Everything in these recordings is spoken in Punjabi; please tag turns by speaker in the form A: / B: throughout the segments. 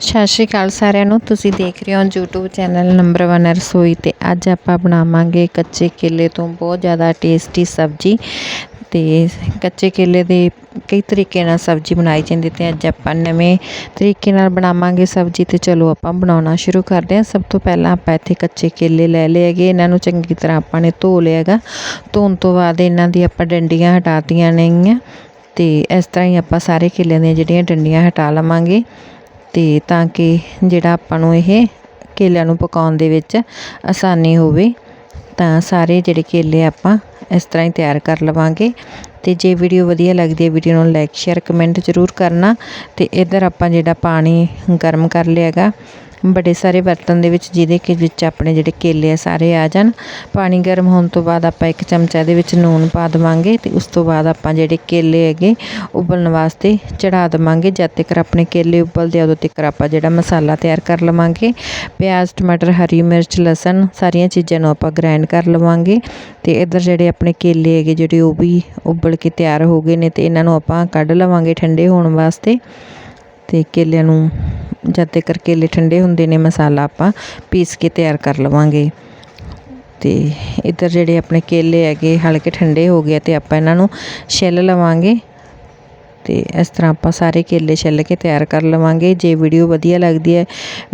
A: ਸਤਿ ਸ਼੍ਰੀ ਅਕਾਲ ਸਾਰਿਆਂ ਨੂੰ। ਤੁਸੀਂ ਦੇਖ ਰਹੇ ਹੋ YouTube ਚੈਨਲ ਨੰਬਰ 1 ਰਸੋਈ ਤੇ ਅੱਜ ਆਪਾਂ ਬਣਾਵਾਂਗੇ ਕੱਚੇ ਕੇਲੇ ਤੋਂ ਬਹੁਤ ਜ਼ਿਆਦਾ ਟੇਸਟੀ ਸਬਜ਼ੀ ਤੇ ਕੱਚੇ ਕੇਲੇ ਦੇ ਕਈ ਤਰੀਕੇ ਨਾਲ ਸਬਜ਼ੀ ਬਣਾਈ ਜਾਂਦੀ ਤੇ ਅੱਜ ਆਪਾਂ ਨਵੇਂ ਤਰੀਕੇ ਨਾਲ ਬਣਾਵਾਂਗੇ ਸਬਜ਼ੀ ਤੇ ਚਲੋ ਆਪਾਂ ਬਣਾਉਣਾ ਸ਼ੁਰੂ ਕਰਦੇ ਹਾਂ। ਸਭ ਤੋਂ ਪਹਿਲਾਂ ਆਪਾਂ ਇੱਥੇ ਕੱਚੇ ਕੇਲੇ ਲੈ ਲਏ ਹੈਗੇ। ਇਹਨਾਂ ਨੂੰ ਚੰਗੀ ਤਰ੍ਹਾਂ ਆਪਾਂ ਨੇ ਧੋ ਲਿਆ ਹੈਗਾ। ਧੋਣ ਤੋਂ ਬਾਅਦ ਇਹਨਾਂ ਦੀ ਆਪਾਂ ਡੰਡੀਆਂ ਹਟਾਤੀਆਂ ਨੇਗੀਆਂ ਤੇ ਇਸ ਤਰ੍ਹਾਂ ਹੀ ਆਪਾਂ ਸਾਰੇ ਕੇਲਿਆਂ ਦੀਆਂ ਜਿਹੜੀਆਂ ਡੰਡੀਆਂ ਹਟਾ ਲਵਾਂਗੇ। ਤੇ ਤਾਂ ਕਿ ਜਿਹੜਾ ਆਪਾਂ ਨੂੰ ਇਹ ਕੇਲਿਆਂ ਨੂੰ ਪਕਾਉਣ ਦੇ ਵਿੱਚ ਆਸਾਨੀ ਹੋਵੇ, ਤਾਂ ਸਾਰੇ ਜਿਹੜੇ ਕੇਲੇ ਆਪਾਂ ਇਸ ਤਰ੍ਹਾਂ ਹੀ ਤਿਆਰ ਕਰ ਲਵਾਂਗੇ। ਤੇ ਜੇ ਵੀਡੀਓ ਵਧੀਆ ਲੱਗਦੀ ਹੈ, ਵੀਡੀਓ ਨੂੰ ਲਾਈਕ ਸ਼ੇਅਰ ਕਮੈਂਟ ਜ਼ਰੂਰ ਕਰਨਾ। ਤੇ ਇਧਰ ਆਪਾਂ ਜਿਹੜਾ ਪਾਣੀ ਗਰਮ ਕਰ ਲਿਆ ਹੈਗਾ ਬੜੇ ਸਾਰੇ ਬਰਤਨ ਦੇ ਵਿੱਚ, ਜਿਹਦੇ ਕਿ ਵਿੱਚ ਆਪਣੇ ਜਿਹੜੇ ਕੇਲੇ ਆ, ਸਾਰੇ ਆ ਜਾਣ। ਪਾਣੀ ਗਰਮ ਹੋਣ ਤੋਂ ਬਾਅਦ ਆਪਾਂ ਇੱਕ ਚਮਚਾ ਦੇ ਵਿੱਚ ਨੂਨ ਪਾ ਦੇਵਾਂਗੇ ਤੇ ਉਸ ਤੋਂ ਬਾਅਦ ਆਪਾਂ ਜਿਹੜੇ ਕੇਲੇ ਹੈਗੇ, ਉਬਲਣ ਵਾਸਤੇ ਚੜਾ ਦੇਵਾਂਗੇ। ਜਦ ਤੱਕ ਆਪਣੇ ਕੇਲੇ ਉਬਲਦੇ ਆ, ਉਦੋਂ ਤੱਕ ਆਪਾਂ ਜਿਹੜਾ ਮਸਾਲਾ ਤਿਆਰ ਕਰ ਲਵਾਂਗੇ। ਪਿਆਜ਼, ਟਮਾਟਰ, ਹਰੀ ਮਿਰਚ, ਲਸਣ, ਸਾਰੀਆਂ ਚੀਜ਼ਾਂ ਨੂੰ ਆਪਾਂ ਗ੍ਰਾਈਂਡ ਕਰ ਲਵਾਂਗੇ ਤੇ ਇਧਰ ਜਿਹੜੇ ਆਪਣੇ ਕੇਲੇ ਹੈਗੇ, ਜਿਹੜੇ ਉਹ ਵੀ ਉਬਲ ਕੇ ਤਿਆਰ ਹੋ ਗਏ ਨੇ ਤੇ ਇਹਨਾਂ ਨੂੰ ਆਪਾਂ ਕੱਢ ਲਵਾਂਗੇ ਠੰਡੇ ਹੋਣ ਵਾਸਤੇ। ਅਤੇ ਕੇਲਿਆਂ ਨੂੰ ਜਦ ਤੱਕ ਕੇਲੇ ਠੰਡੇ ਹੁੰਦੇ ਨੇ ਮਸਾਲਾ ਆਪਾਂ ਪੀਸ ਕੇ ਤਿਆਰ ਕਰ ਲਵਾਂਗੇ। ਅਤੇ ਇੱਧਰ ਜਿਹੜੇ ਆਪਣੇ ਕੇਲੇ ਹੈਗੇ ਹਲਕੇ ਠੰਡੇ ਹੋ ਗਏ ਅਤੇ ਆਪਾਂ ਇਹਨਾਂ ਨੂੰ ਛਿੱਲ ਲਵਾਂਗੇ। ਅਤੇ ਇਸ ਤਰ੍ਹਾਂ ਆਪਾਂ ਸਾਰੇ ਕੇਲੇ ਛਿੱਲ ਕੇ ਤਿਆਰ ਕਰ ਲਵਾਂਗੇ। ਜੇ ਵੀਡੀਓ ਵਧੀਆ ਲੱਗਦੀ ਹੈ,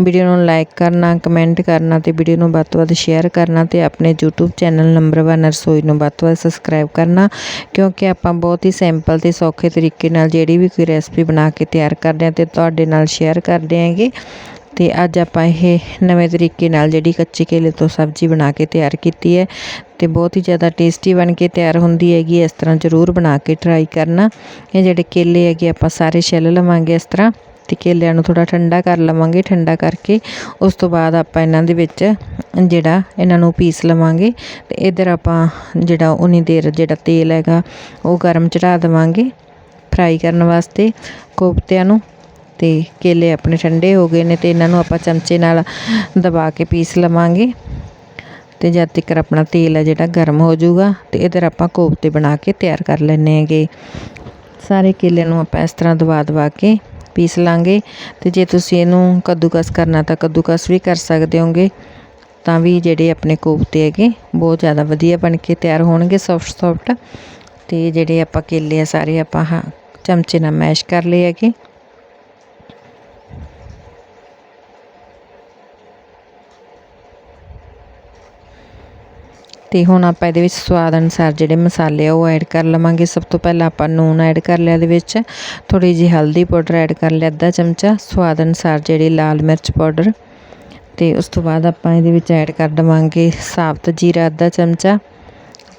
A: ਵੀਡੀਓ ਨੂੰ ਲਾਈਕ ਕਰਨਾ ਕਮੈਂਟ ਕਰਨਾ ਅਤੇ ਵੀਡੀਓ ਨੂੰ ਵੱਧ ਤੋਂ ਵੱਧ ਸ਼ੇਅਰ ਕਰਨਾ ਅਤੇ ਆਪਣੇ YouTube ਚੈਨਲ ਨੰਬਰ 1 ਰਸੋਈ ਨੂੰ ਵੱਧ ਤੋਂ ਵੱਧ ਸਬਸਕ੍ਰਾਈਬ ਕਰਨਾ, ਕਿਉਂਕਿ ਆਪਾਂ ਬਹੁਤ ਹੀ ਸਿੰਪਲ ਅਤੇ ਸੌਖੇ ਤਰੀਕੇ ਨਾਲ ਜਿਹੜੀ ਵੀ ਕੋਈ ਰੈਸਪੀ ਬਣਾ ਕੇ ਤਿਆਰ ਕਰਦੇ ਹਾਂ ਅਤੇ ਤੁਹਾਡੇ ਨਾਲ ਸ਼ੇਅਰ ਕਰਦੇ ਹੈਗੇ। ਅਤੇ ਅੱਜ ਆਪਾਂ ਇਹ ਨਵੇਂ ਤਰੀਕੇ ਨਾਲ ਜਿਹੜੀ ਕੱਚੇ ਕੇਲੇ ਤੋਂ ਸਬਜ਼ੀ ਬਣਾ ਕੇ ਤਿਆਰ ਕੀਤੀ ਹੈ ਤੇ ਬਹੁਤ ਹੀ ਜ਼ਿਆਦਾ ਟੇਸਟੀ ਬਣ ਕੇ ਤਿਆਰ ਹੁੰਦੀ ਹੈਗੀ ਇਸ ਤਰ੍ਹਾਂ ਜ਼ਰੂਰ ਬਣਾ ਕੇ ਟਰਾਈ ਕਰਨਾ। ਇਹ ਜਿਹੜੇ ਕੇਲੇ ਹੈਗੇ ਆਪਾਂ ਸਾਰੇ ਛਿੱਲ ਲਵਾਂਗੇ ਇਸ ਤਰ੍ਹਾਂ ਤੇ ਕੇਲਿਆਂ ਨੂੰ ਥੋੜਾ ਠੰਡਾ ਕਰ ਲਵਾਂਗੇ, ਠੰਡਾ ਕਰਕੇ ਉਸ ਤੋਂ ਬਾਅਦ ਆਪਾਂ ਇਹਨਾਂ ਦੇ ਵਿੱਚ ਜਿਹੜਾ ਇਹਨਾਂ ਨੂੰ ਪੀਸ ਲਵਾਂਗੇ ਤੇ ਇਧਰ ਆਪਾਂ ਜਿਹੜਾ ਉਨੀ ਦੇਰ ਜਿਹੜਾ ਤੇਲ ਹੈਗਾ ਉਹ ਗਰਮ ਚੜਾ ਦੇਵਾਂਗੇ ਫਰਾਈ ਕਰਨ ਵਾਸਤੇ ਕੋਫਤਿਆਂ ਨੂੰ। ਅਤੇ ਕੇਲੇ ਆਪਣੇ ਠੰਡੇ ਹੋ ਗਏ ਨੇ ਅਤੇ ਇਹਨਾਂ ਨੂੰ ਆਪਾਂ ਚਮਚੇ ਨਾਲ ਦਬਾ ਕੇ ਪੀਸ ਲਵਾਂਗੇ। ਅਤੇ ਜਦ ਤੱਕ ਆਪਣਾ ਤੇਲ ਹੈ ਜਿਹੜਾ ਗਰਮ ਹੋ ਜਾਊਗਾ ਅਤੇ ਇਧਰ ਆਪਾਂ ਕੋਫਤੇ ਬਣਾ ਕੇ ਤਿਆਰ ਕਰ ਲੈਣੇ ਹੈਗੇ। ਸਾਰੇ ਕੇਲੇ ਨੂੰ ਆਪਾਂ ਇਸ ਤਰ੍ਹਾਂ ਦਬਾ ਦਵਾ ਕੇ ਪੀਸ ਲਾਂਗੇ ਤੇ ਜੇ ਤੁਸੀਂ ਇਹਨੂੰ ਕੱਦੂਕਸ ਕਰਨਾ ਤਾਂ ਕੱਦੂਕਸ ਵੀ ਕਰ ਸਕਦੇ ਹੋਗੇ। ਤਾਂ ਵੀ ਜਿਹੜੇ ਆਪਣੇ ਕੋਫਤੇ ਹੈਗੇ ਬਹੁਤ ਜ਼ਿਆਦਾ ਵਧੀਆ ਬਣ ਕੇ ਤਿਆਰ ਹੋਣਗੇ ਸੌਫਟ ਸੌਫਟ ਤੇ ਜਿਹੜੇ ਆਪਾਂ ਕੇਲੇ ਆ ਸਾਰੇ ਆਪਾਂ ਹਾਂ ਚਮਚੇ ਨਾਲ ਮੈਸ਼ ਕਰ ਲਏ ਹੈਗੇ। ਤੇ ਹੁਣ ਆਪਾਂ ਇਹਦੇ ਵਿੱਚ ਸਵਾਦ ਅਨੁਸਾਰ ਜਿਹੜੇ ਮਸਾਲੇ ਆ ਉਹ ਐਡ ਕਰ ਲਵਾਂਗੇ। ਸਭ ਤੋਂ ਪਹਿਲਾਂ ਆਪਾਂ ਨੂਨ ਐਡ ਕਰ ਲਿਆ ਇਹਦੇ ਵਿੱਚ। ਥੋੜੀ ਜਿਹੀ ਹਲਦੀ ਪਾਊਡਰ ਐਡ ਕਰ ਲਿਆ ਅੱਧਾ ਚਮਚਾ। ਸਵਾਦ ਅਨੁਸਾਰ ਜਿਹੜੀ ਲਾਲ ਮਿਰਚ ਪਾਊਡਰ। ਤੇ ਉਸ ਤੋਂ ਬਾਅਦ ਆਪਾਂ ਇਹਦੇ ਵਿੱਚ ਐਡ ਕਰ ਦਵਾਂਗੇ ਸਾਬਤ ਜੀਰਾ ਅੱਧਾ ਚਮਚਾ।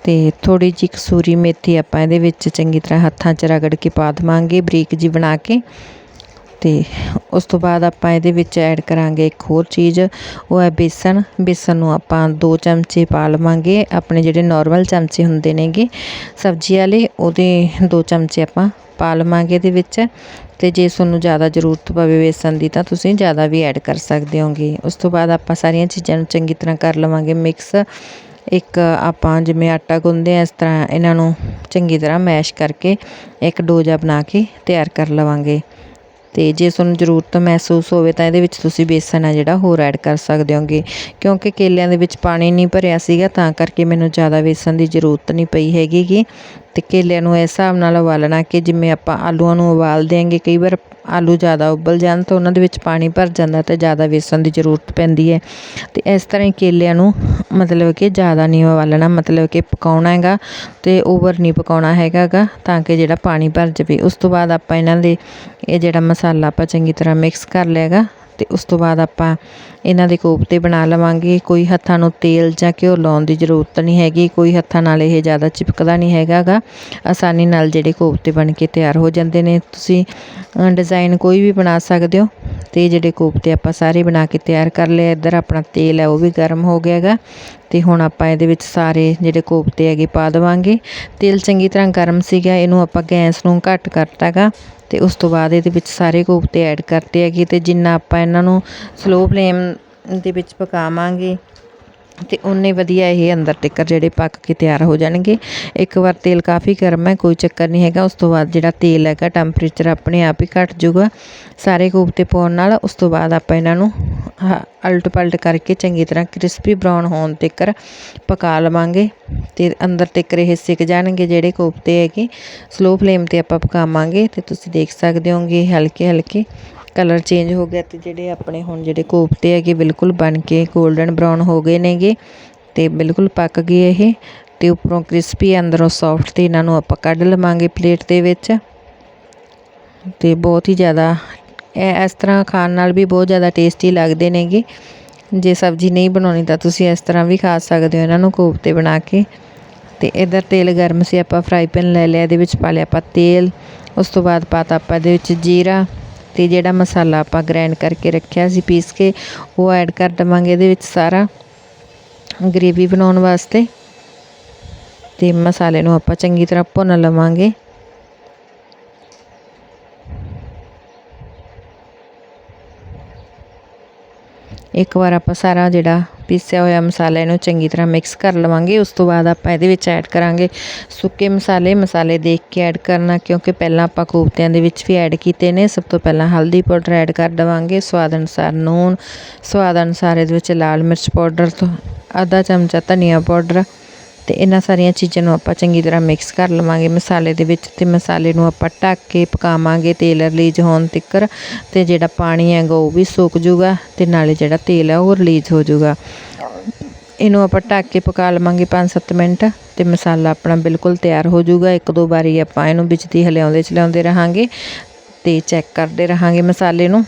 A: ਤੇ ਥੋੜੀ ਜਿਹੀ ਕਸੂਰੀ ਮੇਥੀ ਆਪਾਂ ਇਹਦੇ ਵਿੱਚ ਚੰਗੀ ਤਰ੍ਹਾਂ ਹੱਥਾਂ 'ਚ ਰਗੜ ਕੇ ਪਾ ਦਵਾਂਗੇ ਬਰੀਕ ਜੀ ਬਣਾ ਕੇ। ਤੇ ਉਸ ਤੋਂ ਬਾਅਦ ਆਪਾਂ ਇਹਦੇ ਵਿੱਚ ਐਡ ਕਰਾਂਗੇ ਇੱਕ ਹੋਰ ਚੀਜ਼, ਉਹ ਹੈ ਬੇਸਣ। ਬੇਸਣ ਨੂੰ ਆਪਾਂ ਦੋ ਚਮਚੇ ਪਾ ਲਵਾਂਗੇ, ਆਪਣੇ ਜਿਹੜੇ ਨੋਰਮਲ ਚਮਚੇ ਹੁੰਦੇ ਨੇਗੇ, ਸਬਜ਼ੀ ਵਾਲੇ, ਉਹਦੇ ਦੋ ਚਮਚੇ ਆਪਾਂ ਪਾ ਲਵਾਂਗੇ ਇਹਦੇ ਵਿੱਚ। ਤੇ ਜੇ ਤੁਹਾਨੂੰ ਜ਼ਿਆਦਾ ਜ਼ਰੂਰਤ ਪਵੇ ਬੇਸਣ ਦੀ, ਤਾਂ ਤੁਸੀਂ ਜ਼ਿਆਦਾ ਵੀ ਐਡ ਕਰ ਸਕਦੇ ਹੋਗੇ। ਉਸ ਤੋਂ ਬਾਅਦ ਆਪਾਂ ਸਾਰੀਆਂ ਚੀਜ਼ਾਂ ਨੂੰ ਚੰਗੀ ਤਰ੍ਹਾਂ ਕਰ ਲਵਾਂਗੇ ਮਿਕਸ ਇੱਕ ਆਪਾਂ ਜਿਵੇਂ ਆਟਾ ਗੁੰਨਦੇ ਆ ਇਸ ਤਰ੍ਹਾਂ ਇਹਨਾਂ ਨੂੰ ਚੰਗੀ ਤਰ੍ਹਾਂ ਮੈਸ਼ ਕਰਕੇ ਇੱਕ ਡੋਜਾ ਬਣਾ ਕੇ ਤਿਆਰ ਕਰ ਲਵਾਂਗੇ। ਤੇ ਜੇ ਤੁਹਾਨੂੰ ਜ਼ਰੂਰਤ ਮਹਿਸੂਸ ਹੋਵੇ ਤਾਂ ਇਹਦੇ ਵਿੱਚ ਤੁਸੀਂ ਬੇਸਨ ਆ ਜਿਹੜਾ ਹੋਰ ਐਡ ਕਰ ਸਕਦੇ ਹੋਗੇ। ਕਿਉਂਕਿ ਕੇਲਿਆਂ ਦੇ ਵਿੱਚ ਪਾਣੀ ਨਹੀਂ ਭਰਿਆ ਸੀਗਾ, ਤਾਂ ਕਰਕੇ ਮੈਨੂੰ ਜ਼ਿਆਦਾ ਬੇਸਣ ਦੀ ਜ਼ਰੂਰਤ ਨਹੀਂ ਪਈ ਹੈਗੀ ਅਤੇ ਕੇਲਿਆਂ ਨੂੰ ਇਸ ਹਿਸਾਬ ਨਾਲ ਉਬਾਲਣਾ ਕਿ ਜਿਵੇਂ ਆਪਾਂ ਆਲੂਆਂ ਨੂੰ ਉਬਾਲ ਦੇਾਂਗੇ ਕਈ ਵਾਰ ਆਲੂ ਜ਼ਿਆਦਾ ਉਬਲ ਜਾਣ ਤਾਂ ਉਹਨਾਂ ਦੇ ਵਿੱਚ ਪਾਣੀ ਭਰ ਜਾਂਦਾ ਅਤੇ ਜ਼ਿਆਦਾ ਵੇਸਣ ਦੀ ਜ਼ਰੂਰਤ ਪੈਂਦੀ ਹੈ। ਅਤੇ ਇਸ ਤਰ੍ਹਾਂ ਹੀ ਕੇਲਿਆਂ ਨੂੰ ਮਤਲਬ ਕਿ ਜ਼ਿਆਦਾ ਨਹੀਂ ਉਬਾਲਣਾ, ਮਤਲਬ ਕਿ ਪਕਾਉਣਾ ਹੈਗਾ ਅਤੇ ਓਵਰ ਨਹੀਂ ਪਕਾਉਣਾ ਹੈਗਾਗਾ ਤਾਂ ਕਿ ਜਿਹੜਾ ਪਾਣੀ ਭਰ ਜਾਵੇ। ਉਸ ਤੋਂ ਬਾਅਦ ਆਪਾਂ ਇਹਨਾਂ ਦੇ ਇਹ ਜਿਹੜਾ ਮਸਾਲਾ ਆਪਾਂ ਚੰਗੀ ਤਰ੍ਹਾਂ ਮਿਕਸ ਕਰ ਲਿਆ ਗਾ ਅਤੇ ਉਸ ਤੋਂ ਬਾਅਦ ਆਪਾਂ ਇਹਨਾਂ ਦੇ ਕੋਫਤੇ ਬਣਾ ਲਵਾਂਗੇ। ਕੋਈ ਹੱਥਾਂ ਨੂੰ ਤੇਲ ਜਾਂ ਘਿਓ ਲਾਉਣ ਦੀ ਜ਼ਰੂਰਤ ਨਹੀਂ ਹੈਗੀ। ਕੋਈ ਹੱਥਾਂ ਨਾਲ ਇਹ ਜ਼ਿਆਦਾ ਚਿਪਕਦਾ ਨਹੀਂ ਹੈਗਾ ਗਾ ਆਸਾਨੀ ਨਾਲ ਜਿਹੜੇ ਕੋਫਤੇ ਬਣ ਕੇ ਤਿਆਰ ਹੋ ਜਾਂਦੇ ਨੇ। ਤੁਸੀਂ ਡਿਜ਼ਾਈਨ ਕੋਈ ਵੀ ਬਣਾ ਸਕਦੇ ਹੋ। ਅਤੇ ਜਿਹੜੇ ਕੋਫਤੇ ਆਪਾਂ ਸਾਰੇ ਬਣਾ ਕੇ ਤਿਆਰ ਕਰ ਲਏ ਇੱਧਰ ਆਪਣਾ ਤੇਲ ਹੈ ਉਹ ਵੀ ਗਰਮ ਹੋ ਗਿਆ ਹੈਗਾ ਅਤੇ ਹੁਣ ਆਪਾਂ ਇਹਦੇ ਵਿੱਚ ਸਾਰੇ ਜਿਹੜੇ ਕੋਫਤੇ ਹੈਗੇ ਪਾ ਦੇਵਾਂਗੇ। ਤੇਲ ਚੰਗੀ ਤਰ੍ਹਾਂ ਗਰਮ ਸੀਗਾ, ਇਹਨੂੰ ਆਪਾਂ ਗੈਸ ਨੂੰ ਘੱਟ ਕਰਤਾਗਾ। ਅਤੇ ਉਸ ਤੋਂ ਬਾਅਦ ਇਹਦੇ ਵਿੱਚ ਸਾਰੇ ਕੋਫਤੇ ਐਡ ਕਰਤੇ ਹੈਗੇ। ਅਤੇ ਜਿੰਨਾ ਆਪਾਂ ਇਹਨਾਂ ਨੂੰ ਸਲੋ ਫਲੇਮ ਦੇ ਵਿੱਚ ਪਕਾਵਾਂਗੇ ਤੇ ਉਨੇ ਵਧੀਆ ਇਹ ਅੰਦਰ ਤੱਕ ਜਿਹੜੇ ਪੱਕ ਕੇ ਤਿਆਰ ਹੋ ਜਾਣਗੇ। ਇੱਕ ਵਾਰ ਤੇਲ ਕਾਫੀ ਗਰਮ ਹੈ, ਕੋਈ ਚੱਕਰ ਨਹੀਂ ਹੈਗਾ। ਉਸ ਤੋਂ ਬਾਅਦ ਜਿਹੜਾ ਤੇਲ ਹੈਗਾ, ਟੈਂਪਰੇਚਰ ਆਪਣੇ ਆਪ ਹੀ ਘਟ ਜਾਊਗਾ। ਸਾਰੇ ਕੋਫਤੇ ਪਾਉਣ ਨਾਲ ਉਸ ਤੋਂ ਬਾਅਦ ਆਪਾਂ ਇਹਨਾਂ ਨੂੰ ਹ- ਉਲਟ ਪਲਟ ਕਰਕੇ ਚੰਗੀ ਤਰ੍ਹਾਂ ਕ੍ਰਿਸਪੀ ਬਰਾਊਨ ਹੋਣ ਤੱਕ ਪਕਾ ਲਵਾਂਗੇ ਤੇ ਅੰਦਰ ਤੱਕ ਇਹ ਸਿੱਕ ਜਾਣਗੇ ਜਿਹੜੇ ਕੋਫਤੇ ਹੈਗੇ। ਸਲੋ ਫਲੇਮ ਤੇ ਆਪਾਂ ਪਕਾਵਾਂਗੇ ਤੇ ਤੁਸੀਂ ਦੇਖ ਸਕਦੇ ਹੋਗੇ ਹਲਕੇ ਹਲਕੇ ਕਲਰ ਚੇਂਜ ਹੋ ਗਿਆ ਅਤੇ ਜਿਹੜੇ ਆਪਣੇ ਹੁਣ ਜਿਹੜੇ ਕੋਫਤੇ ਹੈਗੇ ਬਿਲਕੁਲ ਬਣ ਕੇ ਗੋਲਡਨ ਬਰਾਊਨ ਹੋ ਗਏ ਨੇਗੇ ਅਤੇ ਬਿਲਕੁਲ ਪੱਕ ਗਏ ਇਹ ਅਤੇ ਉੱਪਰੋਂ ਕ੍ਰਿਸਪੀ, ਅੰਦਰੋਂ ਸੌਫਟ ਅਤੇ ਇਹਨਾਂ ਨੂੰ ਆਪਾਂ ਕੱਢ ਲਵਾਂਗੇ ਪਲੇਟ ਦੇ ਵਿੱਚ। ਅਤੇ ਬਹੁਤ ਹੀ ਜ਼ਿਆਦਾ ਇਹ ਇਸ ਤਰ੍ਹਾਂ ਖਾਣ ਨਾਲ ਵੀ ਬਹੁਤ ਜ਼ਿਆਦਾ ਟੇਸਟੀ ਲੱਗਦੇ ਨੇਗੇ। ਜੇ ਸਬਜ਼ੀ ਨਹੀਂ ਬਣਾਉਣੀ ਤਾਂ ਤੁਸੀਂ ਇਸ ਤਰ੍ਹਾਂ ਵੀ ਖਾ ਸਕਦੇ ਹੋ ਇਹਨਾਂ ਨੂੰ ਕੋਫਤੇ ਬਣਾ ਕੇ। ਤੇ ਇਧਰ ਤੇਲ ਗਰਮ ਸੀ, ਆਪਾਂ ਫਰਾਈ ਪੈਨ ਲੈ ਲਿਆ, ਇਹਦੇ ਵਿੱਚ ਪਾ ਲਿਆ ਆਪਾਂ ਤੇਲ। ਉਸ ਤੋਂ ਬਾਅਦ ਪਾਤਾ ਆਪਾਂ ਇਹਦੇ ਵਿੱਚ ਜੀਰਾ। ਅਤੇ ਜਿਹੜਾ ਮਸਾਲਾ ਆਪਾਂ ਗ੍ਰਾਈਂਡ ਕਰਕੇ ਰੱਖਿਆ ਸੀ ਪੀਸ ਕੇ, ਉਹ ਐਡ ਕਰ ਦੇਵਾਂਗੇ ਇਹਦੇ ਵਿੱਚ ਸਾਰਾ ਗ੍ਰੇਵੀ ਬਣਾਉਣ ਵਾਸਤੇ। ਤੇ ਮਸਾਲੇ ਨੂੰ ਆਪਾਂ ਚੰਗੀ ਤਰ੍ਹਾਂ ਭੁੰਨ ਲਵਾਂਗੇ। ਇੱਕ ਵਾਰ ਆਪਾਂ ਸਾਰਾ ਜਿਹੜਾ ਪੀਸਿਆ ਹੋਇਆ ਮਸਾਲਾ ਇਹਨੂੰ ਚੰਗੀ ਤਰ੍ਹਾਂ ਮਿਕਸ ਕਰ ਲਵਾਂਗੇ। ਉਸ ਤੋਂ ਬਾਅਦ ਆਪਾਂ ਇਹਦੇ ਵਿੱਚ ਐਡ ਕਰਾਂਗੇ ਸੁੱਕੇ ਮਸਾਲੇ। ਮਸਾਲੇ ਦੇਖ ਕੇ ਐਡ ਕਰਨਾ, ਕਿਉਂਕਿ ਪਹਿਲਾਂ ਆਪਾਂ ਕੋਫਤਿਆਂ ਦੇ ਵਿੱਚ ਵੀ ਐਡ ਕੀਤੇ ਨੇ। ਸਭ ਤੋਂ ਪਹਿਲਾਂ ਹਲਦੀ ਪਾਊਡਰ ਐਡ ਕਰ ਦਵਾਂਗੇ। ਸਵਾਦ ਅਨੁਸਾਰ ਨੂਣ, ਸਵਾਦ ਅਨੁਸਾਰ ਇਹਦੇ ਵਿੱਚ ਲਾਲ ਮਿਰਚ ਪਾਊਡਰ ਤੋਂ ਅੱਧਾ ਚਮਚਾ ਧਨੀਆ ਪਾਊਡਰ ਤੇ ਇਹਨਾਂ ਸਾਰੀਆਂ ਚੀਜ਼ਾਂ ਨੂੰ ਆਪਾਂ ਚੰਗੀ ਤਰ੍ਹਾਂ ਮਿਕਸ ਕਰ ਲਵਾਂਗੇ ਮਸਾਲੇ ਦੇ ਵਿੱਚ ਤੇ ਮਸਾਲੇ ਨੂੰ ਆਪਾਂ ਢੱਕ ਕੇ ਪਕਾਵਾਂਗੇ ਤੇਲ ਰਿਲੀਜ਼ ਹੋਣ ਤੱਕਰ ਤੇ ਜਿਹੜਾ ਪਾਣੀ ਹੈਗਾ ਉਹ ਵੀ ਸੁੱਕ ਜਾਊਗਾ ਤੇ ਨਾਲੇ ਜਿਹੜਾ ਤੇਲ ਹੈ ਉਹ ਰਿਲੀਜ਼ ਹੋ ਜਾਊਗਾ। ਇਹਨੂੰ ਆਪਾਂ ਢੱਕ ਕੇ ਪਕਾ ਲਵਾਂਗੇ 5-7 ਮਿੰਟ ਤੇ ਮਸਾਲਾ ਆਪਣਾ ਬਿਲਕੁਲ ਤਿਆਰ ਹੋ ਜਾਊਗਾ। ਇੱਕ ਦੋ ਵਾਰੀ ਆਪਾਂ ਇਹਨੂੰ ਵਿੱਚ ਦੀ ਹਿਲਾਉਂਦੇ ਚਲਾਉਂਦੇ ਰਹਾਂਗੇ ਤੇ ਚੈੱਕ ਕਰਦੇ ਰਹਾਂਗੇ ਮਸਾਲੇ ਨੂੰ।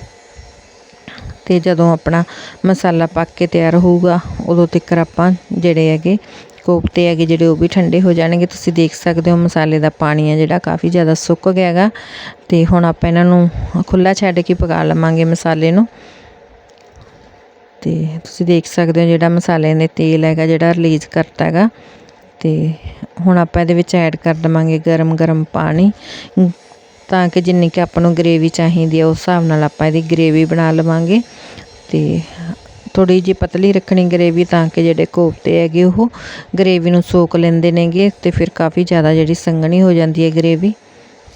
A: ਤੇ ਜਦੋਂ ਆਪਣਾ ਮਸਾਲਾ ਪੱਕ ਕੇ ਤਿਆਰ ਹੋਊਗਾ, ਉਦੋਂ ਤੱਕ ਆਪਾਂ ਜਿਹੜੇ ਹੈਗੇ ਕੋਫਤੇ ਹੈਗੇ ਜਿਹੜੇ ਉਹ ਵੀ ਠੰਡੇ ਹੋ ਜਾਣਗੇ। ਤੁਸੀਂ ਦੇਖ ਸਕਦੇ ਹੋ ਮਸਾਲੇ ਦਾ ਪਾਣੀ ਹੈ ਜਿਹੜਾ ਕਾਫੀ ਜ਼ਿਆਦਾ ਸੁੱਕ ਗਿਆ ਹੈਗਾ। ਤੇ ਹੁਣ ਆਪਾਂ ਇਹਨਾਂ ਨੂੰ ਖੁੱਲਾ ਛੱਡ ਕੇ ਪਕਾ ਲਵਾਂਗੇ ਮਸਾਲੇ ਨੂੰ। ਤੇ ਤੁਸੀਂ ਦੇਖ ਸਕਦੇ ਹੋ ਜਿਹੜਾ ਮਸਾਲੇ ਨੇ ਤੇਲ ਹੈਗਾ ਜਿਹੜਾ ਰਿਲੀਜ਼ ਕਰਤਾ ਹੈਗਾ। ਤੇ ਹੁਣ ਆਪਾਂ ਇਹਦੇ ਵਿੱਚ ਐਡ ਕਰ ਦਵਾਂਗੇ ਗਰਮ ਗਰਮ ਪਾਣੀ। ਤਾਂ ਕਿ ਜਿੰਨੀ ਕਿ ਆਪਾਂ ਨੂੰ ਗ੍ਰੇਵੀ ਚਾਹੀਦੀ ਹੈ, ਉਸ ਹਿਸਾਬ ਨਾਲ ਆਪਾਂ ਇਹਦੀ ਗ੍ਰੇਵੀ ਬਣਾ ਲਵਾਂਗੇ। ਤੇ ਥੋੜੀ ਜਿਹੀ ਪਤਲੀ ਰੱਖਣੀ ਗਰੇਵੀ ਤਾਂ ਕਿ ਜਿਹੜੇ ਕੋਫਤੇ ਹੈਗੇ ਉਹ ਗਰੇਵੀ ਨੂੰ ਸੋਕ ਲੈਂਦੇ ਨੇਗੇ ਤੇ ਫਿਰ ਕਾਫੀ ਜ਼ਿਆਦਾ ਜਿਹੜੀ ਸੰਘਣੀ ਹੋ ਜਾਂਦੀ ਹੈ ਗਰੇਵੀ,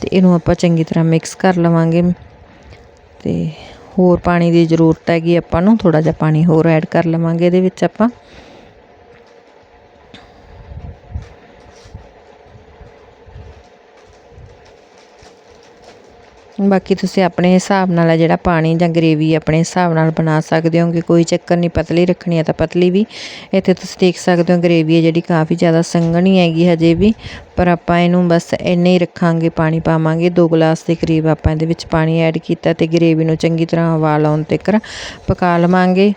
A: ਤੇ ਇਹਨੂੰ ਆਪਾਂ ਚੰਗੀ ਤਰ੍ਹਾਂ ਮਿਕਸ ਕਰ ਲਵਾਂਗੇ। ਤੇ ਹੋਰ ਪਾਣੀ ਦੀ ਜ਼ਰੂਰਤ ਹੈਗੀ ਆਪਾਂ ਨੂੰ ਥੋੜਾ ਜਿਹਾ ਪਾਣੀ ਹੋਰ ਐਡ ਕਰ ਲਵਾਂਗੇ ਇਹਦੇ ਵਿੱਚ ਆਪਾਂ। ਬਾਕੀ ਤੁਸੀਂ ਆਪਣੇ ਹਿਸਾਬ ਨਾਲ ਹੈ ਜਿਹੜਾ ਪਾਣੀ ਜਾਂ ਗ੍ਰੇਵੀ ਆਪਣੇ ਹਿਸਾਬ ਨਾਲ ਬਣਾ ਸਕਦੇ ਹੋਗੇ ਕੋਈ ਚੱਕਰ ਨਹੀਂ, ਪਤਲੀ ਰੱਖਣੀ ਹੈ ਤਾਂ ਪਤਲੀ ਵੀ। ਇੱਥੇ ਤੁਸੀਂ ਦੇਖ ਸਕਦੇ ਹੋ ਗ੍ਰੇਵੀ ਹੈ ਜਿਹੜੀ ਕਾਫੀ ਜ਼ਿਆਦਾ ਸੰਘਣੀ ਹੈਗੀ ਹਜੇ ਵੀ, ਪਰ ਆਪਾਂ ਇਹਨੂੰ ਬਸ ਇੰਨੇ ਹੀ ਰੱਖਾਂਗੇ, ਪਾਣੀ ਪਾਵਾਂਗੇ। ਦੋ ਗਲਾਸ ਦੇ ਕਰੀਬ ਆਪਾਂ ਇਹਦੇ ਵਿੱਚ ਪਾਣੀ ਐਡ ਕੀਤਾ ਤੇ ਗ੍ਰੇਵੀ ਨੂੰ ਚੰਗੀ ਤਰ੍ਹਾਂ ਉਬਾਲ ਆਉਣ ਤੱਕ ਪਕਾ ਲਵਾਂਗੇ।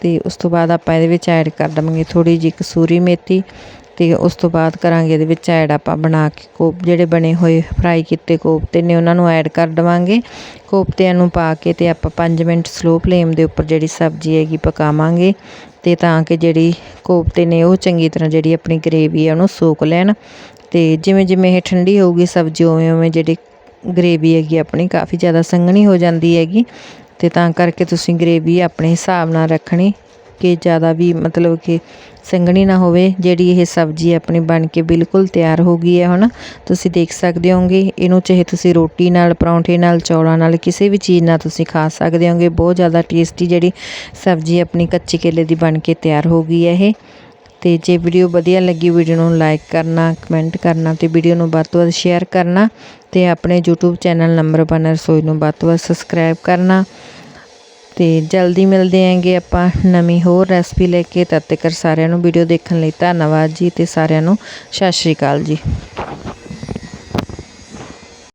A: ਤੇ ਉਸ ਤੋਂ ਬਾਅਦ ਆਪਾਂ ਇਹਦੇ ਵਿੱਚ ਐਡ ਕਰ ਦਵਾਂਗੇ ਥੋੜੀ ਜਿਹੀ ਕਸੂਰੀ ਮੇਥੀ। ਅਤੇ ਉਸ ਤੋਂ ਬਾਅਦ ਕਰਾਂਗੇ ਇਹਦੇ ਵਿੱਚ ਐਡ ਆਪਾਂ ਬਣਾ ਕੇ ਕੋਪ ਜਿਹੜੇ ਬਣੇ ਹੋਏ ਫਰਾਈ ਕੀਤੇ ਕੋਫਤੇ ਨੇ ਉਹਨਾਂ ਨੂੰ ਐਡ ਕਰ ਦੇਵਾਂਗੇ। ਕੋਫਤਿਆਂ ਨੂੰ ਪਾ ਕੇ ਅਤੇ ਆਪਾਂ ਪੰਜ ਮਿੰਟ ਸਲੋ ਫਲੇਮ ਦੇ ਉੱਪਰ ਜਿਹੜੀ ਸਬਜ਼ੀ ਹੈਗੀ ਪਕਾਵਾਂਗੇ ਅਤੇ ਤਾਂ ਕਿ ਜਿਹੜੀ ਕੋਫਤੇ ਨੇ ਉਹ ਚੰਗੀ ਤਰ੍ਹਾਂ ਜਿਹੜੀ ਆਪਣੀ ਗਰੇਵੀ ਹੈ ਉਹਨੂੰ ਸੋਕ ਲੈਣ। ਅਤੇ ਜਿਵੇਂ ਜਿਵੇਂ ਇਹ ਠੰਡੀ ਹੋਊਗੀ ਸਬਜ਼ੀ, ਉਵੇਂ ਉਵੇਂ ਜਿਹੜੀ ਗਰੇਵੀ ਹੈਗੀ ਆਪਣੀ ਕਾਫੀ ਜ਼ਿਆਦਾ ਸੰਘਣੀ ਹੋ ਜਾਂਦੀ ਹੈਗੀ। ਅਤੇ ਤਾਂ ਕਰਕੇ ਤੁਸੀਂ ਗਰੇਵੀ ਆਪਣੇ ਹਿਸਾਬ ਨਾਲ ਰੱਖਣੀ। ਕਿ ਜ਼ਿਆਦਾ ਵੀ ਮਤਲਬ ਕਿ ਸੰਘਣੀ ਨਾ ਹੋਵੇ, ਜਿਹੜੀ ਇਹ ਸਬਜ਼ੀ ਆਪਣੀ ਬਣ ਕੇ ਬਿਲਕੁਲ ਤਿਆਰ ਹੋ ਗਈ ਹੈ ਹੁਣ ਤੁਸੀਂ ਦੇਖ ਸਕਦੇ ਹੋਗੇ ਇਹਨੂੰ ਚਾਹੇ ਤੁਸੀਂ ਰੋਟੀ ਨਾਲ, ਪਰੌਂਠੇ ਨਾਲ, ਚੌਲਾਂ ਨਾਲ, ਕਿਸੇ ਵੀ ਚੀਜ਼ ਨਾਲ ਤੁਸੀਂ ਖਾ ਸਕਦੇ ਹੋਗੇ ਬਹੁਤ ਜ਼ਿਆਦਾ ਟੇਸਟੀ ਜਿਹੜੀ ਸਬਜ਼ੀ ਆਪਣੀ ਕੱਚੀ ਕੇਲੇ ਦੀ ਬਣ ਕੇ ਤਿਆਰ ਹੋ ਗਈ ਹੈ ਇਹ। ਤੇ ਜੇ ਵੀਡੀਓ ਵਧੀਆ ਲੱਗੀ, ਵੀਡੀਓ ਨੂੰ ਲਾਈਕ ਕਰਨਾ, ਕਮੈਂਟ ਕਰਨਾ ਤੇ ਵੀਡੀਓ ਨੂੰ ਵੱਧ ਤੋਂ ਵੱਧ ਸ਼ੇਅਰ ਕਰਨਾ ਤੇ ਆਪਣੇ YouTube ਚੈਨਲ ਨੰਬਰ 1 ਰਸੋਈ ਨੂੰ ਵੱਧ ਤੋਂ ਵੱਧ ਸਬਸਕ੍ਰਾਈਬ ਕਰਨਾ। ਤੇ ਜਲਦੀ ਮਿਲਦੇ ਆਂਗੇ ਆਪਾਂ ਨਵੀਂ ਹੋਰ ਰੈਸਪੀ ਲੈ ਕੇ। ਤਦ ਤੱਕ ਸਾਰਿਆਂ ਨੂੰ ਵੀਡੀਓ ਦੇਖਣ ਲਈ ਧੰਨਵਾਦ ਜੀ ਤੇ ਸਾਰਿਆਂ ਨੂੰ ਸਤਿ ਸ਼੍ਰੀ ਅਕਾਲ ਜੀ।